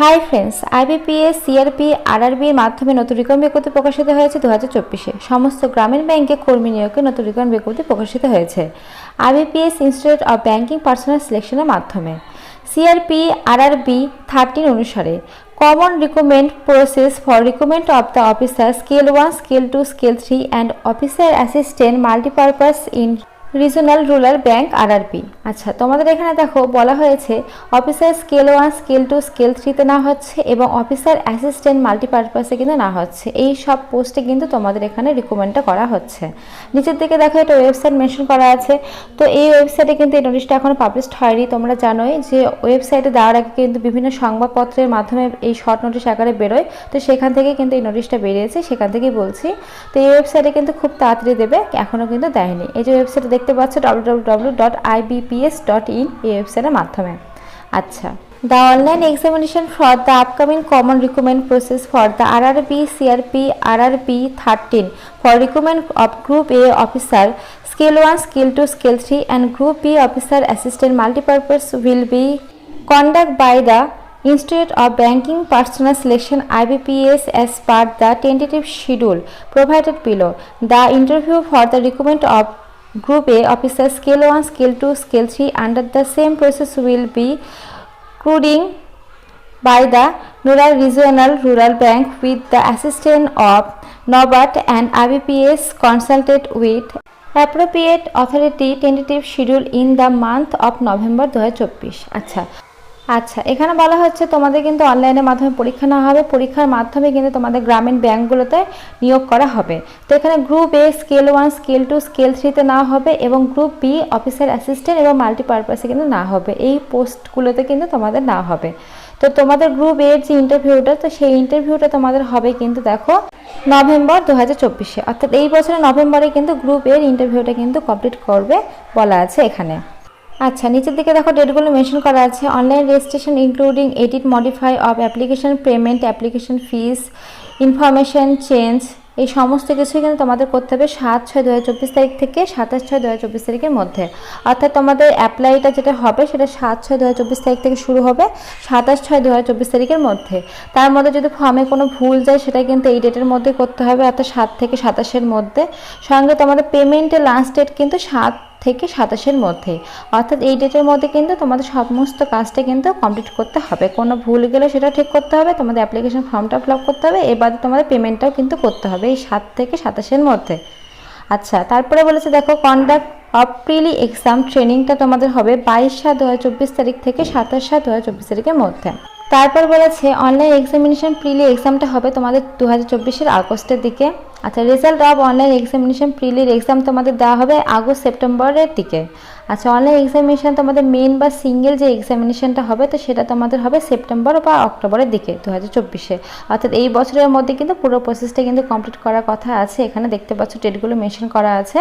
High friends IBPS CRP আরআরবির মাধ্যমে নতুন রিকম বিজ্ঞপ্তি প্রকাশিত হয়েছে দু হাজার চব্বিশে। সমস্ত গ্রামীণ ব্যাংকে কর্মী নিয়োগে নতুন রিকম বিজ্ঞপ্তি প্রকাশিত হয়েছে। IBPS institute of banking personnel সিলেকশনের মাধ্যমে। সিআরপি আরআরবি থার্টিন অনুসারে common recruitment process for recruitment of the officer scale one scale two scale three and officer assistant multipurpose in regional rural bank RRB আচ্ছা তোমাদের এখানে দেখো, বলা হয়েছে officer scale one scale two scale থ্রিতে না হচ্ছে এবং অফিসার অ্যাসিস্ট্যান্ট মাল্টিপারপাসে কিন্তু না হচ্ছে। এই সব পোস্টে কিন্তু তোমাদের এখানে রিকমেন্ডটা করা হচ্ছে। নিচের দিকে দেখো, একটা ওয়েবসাইট মেনশন করা আছে। তো এই ওয়েবসাইটে কিন্তু এই নোটিশটা এখনও পাবলিশড হয়নি, তোমরা জানোই যে ওয়েবসাইটে দেওয়ার আগে কিন্তু বিভিন্ন সংবাদপত্রের মাধ্যমে এই শর্ট নোটিশ আকারে বেরোয়। তো সেখান থেকে কিন্তু এই নোটিশটা বেরিয়েছে, সেখান থেকেই বলছি। তো এই ওয়েবসাইটে কিন্তু খুব তাড়াতাড়ি দেবে এখনও কিন্তু দেয়নি। এই যে ওয়েবসাইটে দেখতে পাচ্ছ www.ibps.in এই মাধ্যমে। আচ্ছা the online examination for the upcoming common recruitment process for the R R B CRP R R B thirteen for recruitment of group A officer scale one scale two scale three and group B officer assistant multipurpose will be conduct by the institute of banking personnel selection as as per the tentative schedule provided below the interview for the recruitment of Group A officer Scale 1, Scale 2, Scale 3 under the same process will be including by the Rural Regional Rural Bank with the assistance of NOBAT and IBPS consulted with appropriate authority tentative schedule in the month of November 2024 আচ্ছা আচ্ছা এখানে বলা হচ্ছে তোমাদের কিন্তু অনলাইনের মাধ্যমে পরীক্ষা নেওয়া হবে। পরীক্ষার মাধ্যমে কিন্তু তোমাদের গ্রামীণ ব্যাংকগুলোতে নিয়োগ করা হবে। তো এখানে group A scale one scale two scale থ্রিতে না হবে এবং গ্রুপ বি অফিসার অ্যাসিস্ট্যান্ট এবং মাল্টিপারপাসে কিন্তু না হবে। এই পোস্টগুলোতে কিন্তু তোমাদের না হবে। তো তোমাদের গ্রুপ এর যে ইন্টারভিউটা তো সেই ইন্টারভিউটা তোমাদের হবে কিন্তু দেখো নভেম্বর দু হাজার চব্বিশে। অর্থাৎ এই বছরের নভেম্বরে কিন্তু গ্রুপ এর ইন্টারভিউটা কিন্তু কমপ্লিট করবে বলা আছে এখানে। আচ্ছা নিচের দিকে দেখো ডেটগুলো মেনশন করা আছে। Online registration including edit modify of application payment application fees information change এই সমস্ত কিছুই কিন্তু তোমাদের করতে হবে সাত ছয় দু তারিখ থেকে সাতাশ ছয় দু তারিখের মধ্যে। অর্থাৎ তোমাদের অ্যাপ্লাইটা যেটা হবে সেটা সাত ছয় দু তারিখ থেকে শুরু হবে সাতাশ ছয় দু তারিখের মধ্যে। তার মধ্যে যদি ফর্মে কোনো ভুল যায় সেটা কিন্তু এই ডেটের মধ্যে করতে হবে, অর্থাৎ সাত থেকে সাতাশের মধ্যে। সঙ্গে তোমাদের পেমেন্টের লাস্ট ডেট কিন্তু সাত থেকে সাতাশের মধ্যে। অর্থাৎ এই ডেটের মধ্যে কিন্তু তোমাদের সমস্ত কাজটা কিন্তু কমপ্লিট করতে হবে। কোনো ভুল গেলে সেটা ঠিক করতে হবে, তোমাদের অ্যাপ্লিকেশন ফর্মটা ফিল করতে হবে এবারে তোমাদের পেমেন্টটাও কিন্তু করতে হবে এই সাত থেকে সাতাশের মধ্যে। আচ্ছা তারপরে বলেছে দেখো কন্ডাক্ট অফ প্রিলি এক্সাম ট্রেনিংটা তোমাদের হবে বাইশ সাত দু তারিখ থেকে সাতাশ সাত দু তারিখের মধ্যে। তারপর বলেছে অনলাইন এক্সামিনেশন প্রিলি এক্সামটা হবে তোমাদের দু হাজার চব্বিশের আগস্টের দিকে। আচ্ছা রেজাল্ট অফ অনলাইন এক্সামিনেশন প্রিলির এক্সাম তোমাদের দেওয়া হবে আগস্ট সেপ্টেম্বরের দিকে। আচ্ছা অনলাইন এক্সামিনেশন তোমাদের মেন বা সিঙ্গেল যে এক্সামিনেশনটা হবে, তো সেটা তোমাদের হবে সেপ্টেম্বর বা অক্টোবরের দিকে দু হাজার চব্বিশে। অর্থাৎ এই বছরের মধ্যে কিন্তু পুরো প্রসেসটা কিন্তু কমপ্লিট করার কথা আছে। এখানে দেখতে পাচ্ছ ডেটগুলো মেনশন করা আছে।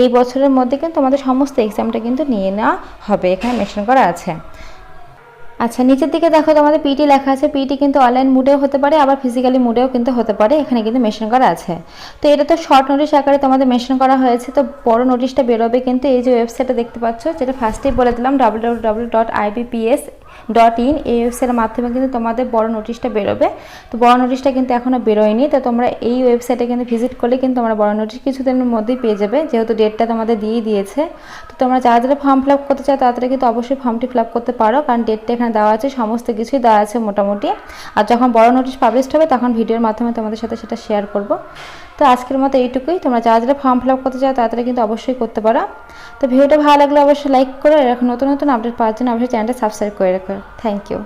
এই বছরের মধ্যে কিন্তু তোমাদের সমস্ত এক্সামটা কিন্তু নিয়ে নেওয়া হবে। এখানে মেনশন করা আছে। আচ্ছা নিচের দিকে দেখো তোমাদের পিটি লেখা আছে। পিটি কিন্তু অনলাইন মুডেও হতে পারে, আবার ফিজিক্যালি মুডেও কিন্তু হতে পারে। এখানে কিন্তু মেশিন করা আছে। তো এটা তো শর্ট নোটিশ আকারে তোমাদের মেশিন করা হয়েছে। তো বড় নোটিশটা বেরোবে কিন্তু এই যে ওয়েবসাইটটা দেখতে পাচ্ছ, যেটা ফার্স্টেই বলে দিলাম W W dot IBPS dot in এই ওয়েবসাইটের মাধ্যমে কিন্তু তোমাদের বড় নোটিশটা বেরোবে। তো বড় নোটিশটা কিন্তু এখনও বেরোয়নি। তো তোমরা এই ওয়েবসাইটে কিন্তু ভিজিট করলে কিন্তু তোমরা বড় নোটিশ কিছুদিনের মধ্যেই পেয়ে যাবে, যেহেতু ডেটটা তোমাদের দিয়েই দিয়েছে। তো তোমরা যারা যারা ফর্ম ফিল আপ করতে চাও তাদের কিন্তু অবশ্যই ফর্মটি ফিল আপ করতে পারো, কারণ ডেটটা এখানে দেওয়া আছে, সমস্ত কিছুই দেওয়া আছে মোটামুটি। আর যখন বড় নোটিশ পাবলিশড হবে, তখন ভিডিওর মাধ্যমে তোমাদের সাথে সেটা শেয়ার করব। তো আজকের মতো এইটুকুই। তোমরা যারা যারা ফর্ম ফিল আপ করতে চাও তাড়াতাড়ি কিন্তু অবশ্যই করতে পারো। তো ভিডিওটা ভালো লাগলে অবশ্যই লাইক করো। এরকম নতুন নতুন আপডেট পাওয়ার জন্য অবশ্যই চ্যানেলটা সাবস্ক্রাইব করে রাখো। Thank you